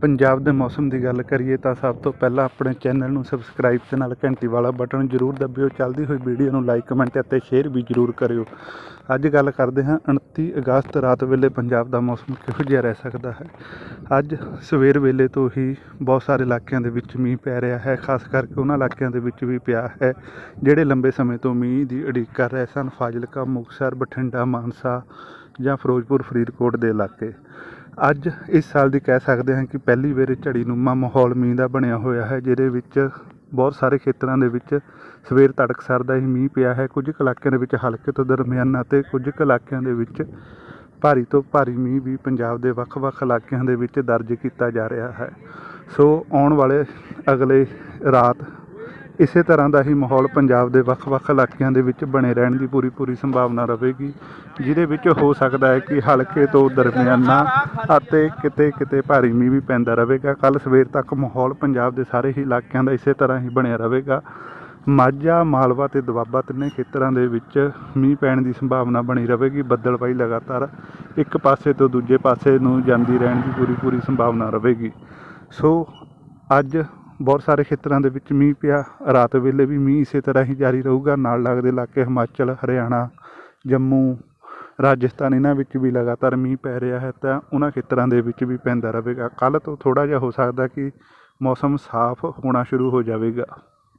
ਪੰਜਾਬ ਦੇ ਮੌਸਮ ਦੀ ਗੱਲ ਕਰੀਏ ਤਾਂ ਸਭ ਤੋਂ ਪਹਿਲਾਂ ਆਪਣੇ ਚੈਨਲ ਨੂੰ ਸਬਸਕ੍ਰਾਈਬ ਤੇ ਨਾਲ ਘੰਟੀ ਵਾਲਾ ਬਟਨ ਜ਼ਰੂਰ ਦਬਿਓ। ਚੱਲਦੀ ਹੋਈ ਵੀਡੀਓ ਨੂੰ ਲਾਈਕ, ਕਮੈਂਟ ਅਤੇ ਸ਼ੇਅਰ ਵੀ ਜ਼ਰੂਰ ਕਰਿਓ। ਅੱਜ ਗੱਲ ਕਰਦੇ ਹਾਂ 29 ਅਗਸਤ, ਰਾਤ ਵੇਲੇ ਪੰਜਾਬ ਦਾ ਮੌਸਮ ਕਿਹੋ ਜਿਹਾ ਰਹਿ ਸਕਦਾ ਹੈ? ਅੱਜ ਸਵੇਰ ਵੇਲੇ ਤੋਂ ਹੀ ਬਹੁਤ ਸਾਰੇ ਇਲਾਕਿਆਂ ਦੇ ਵਿੱਚ ਮੀਂਹ ਪੈ ਰਿਹਾ ਹੈ, ਖਾਸ ਕਰਕੇ ਉਹਨਾਂ ਇਲਾਕਿਆਂ ਦੇ ਵਿੱਚ ਵੀ ਪਿਆ ਹੈ, ਜਿਹੜੇ ਲੰਬੇ ਸਮੇਂ ਤੋਂ ਮੀਂਹ ਦੀ ਉਡੀਕ ਕਰ ਰਹੇ ਸਨ। ਫਾਜ਼ਿਲਕਾ, ਮੁਕਤਸਰ, ਬਠਿੰਡਾ, ਮਾਨਸਾ ਜਾਂ ਫਿਰੋਜ਼ਪੁਰ ਫਰੀਦਕੋਟ ਦੇ ਇਲਾਕੇ। ਅੱਜ ਇਸ ਸਾਲ ਦੀ ਕਹਿ ਸਕਦੇ ਹਾਂ ਕਿ ਪਹਿਲੀ ਵਾਰ ਝੜੀ ਨੂਮਾ ਮਾਹੌਲ ਮੀਂਹ ਦਾ ਬਣਿਆ ਹੋਇਆ ਹੈ, ਜਿਹਦੇ ਵਿੱਚ ਬਹੁਤ ਸਾਰੇ ਖੇਤਰਾਂ ਦੇ ਵਿੱਚ ਸਵੇਰ ਤੜਕਸਰ ਦਾ ਹੀ ਮੀਂਹ ਪਿਆ ਹੈ। ਕੁਝ ਕੁ ਇਲਾਕਿਆਂ ਦੇ ਵਿੱਚ ਹਲਕੇ ਤੋਂ ਦਰਮਿਆਨਾ ਤੇ ਕੁਝ ਕੁ ਇਲਾਕਿਆਂ ਦੇ ਵਿੱਚ ਭਾਰੀ ਤੋਂ ਭਾਰੀ ਮੀਂਹ ਵੀ ਪੰਜਾਬ ਦੇ ਵੱਖ-ਵੱਖ ਇਲਾਕਿਆਂ ਦੇ ਵਿੱਚ ਦਰਜ ਕੀਤਾ ਜਾ ਰਿਹਾ ਹੈ। ਸੋ ਆਉਣ ਵਾਲੇ ਅਗਲੇ ਰਾਤ ਇਸੇ ਤਰ੍ਹਾਂ ਦਾ ਹੀ ਮਾਹੌਲ ਪੰਜਾਬ ਦੇ ਵੱਖ-ਵੱਖ ਇਲਾਕਿਆਂ ਦੇ ਵਿੱਚ ਬਣੇ ਰਹਿਣ ਦੀ ਪੂਰੀ ਪੂਰੀ ਸੰਭਾਵਨਾ ਰਹੇਗੀ, ਜਿਹਦੇ ਵਿੱਚ ਹੋ ਸਕਦਾ ਹੈ ਕਿ ਹਲਕੇ ਤੋਂ ਦਰਮਿਆਨਾ ਅਤੇ ਕਿਤੇ ਕਿਤੇ ਭਾਰੀ ਮੀਂਹ ਵੀ ਪੈਂਦਾ ਰਹੇਗਾ। ਕੱਲ ਸਵੇਰ ਤੱਕ ਮਾਹੌਲ ਪੰਜਾਬ ਦੇ ਸਾਰੇ ਹੀ ਇਲਾਕਿਆਂ ਦਾ ਇਸੇ ਤਰ੍ਹਾਂ ਹੀ ਬਣਿਆ ਰਹੇਗਾ। ਮਾਝਾ, ਮਾਲਵਾ ਤੇ ਦੁਆਬਾ ਤਿੰਨੇ ਖੇਤਰਾਂ ਦੇ ਵਿੱਚ ਮੀਂਹ ਪੈਣ ਦੀ ਸੰਭਾਵਨਾ ਬਣੀ ਰਹੇਗੀ। ਬੱਦਲਬਾਈ ਲਗਾਤਾਰ ਇੱਕ ਪਾਸੇ ਤੋਂ ਦੂਜੇ ਪਾਸੇ ਨੂੰ ਜਾਂਦੀ ਰਹਿਣ ਦੀ ਪੂਰੀ ਪੂਰੀ ਸੰਭਾਵਨਾ ਰਹੇਗੀ। ਸੋ ਅੱਜ ਬਹੁਤ ਸਾਰੇ ਖੇਤਰਾਂ ਦੇ ਵਿੱਚ ਮੀਂਹ ਪਿਆ, ਰਾਤ ਵੇਲੇ ਵੀ ਮੀਂਹ ਇਸੇ ਤਰ੍ਹਾਂ ਹੀ ਜਾਰੀ ਰਹੂਗਾ। ਨਾਲ ਲੱਗਦੇ ਇਲਾਕੇ ਹਿਮਾਚਲ, ਹਰਿਆਣਾ, ਜੰਮੂ, ਰਾਜਸਥਾਨ, ਇਹਨਾਂ ਵਿੱਚ ਵੀ ਲਗਾਤਾਰ ਮੀਂਹ ਪੈ ਰਿਹਾ ਹੈ ਤਾਂ ਉਹਨਾਂ ਖੇਤਰਾਂ ਦੇ ਵਿੱਚ ਵੀ ਪੈਂਦਾ ਰਹੇਗਾ। ਕੱਲ੍ਹ ਤੋਂ ਥੋੜ੍ਹਾ ਜਿਹਾ ਹੋ ਸਕਦਾ ਕਿ ਮੌਸਮ ਸਾਫ਼ ਹੋਣਾ ਸ਼ੁਰੂ ਹੋ ਜਾਵੇਗਾ।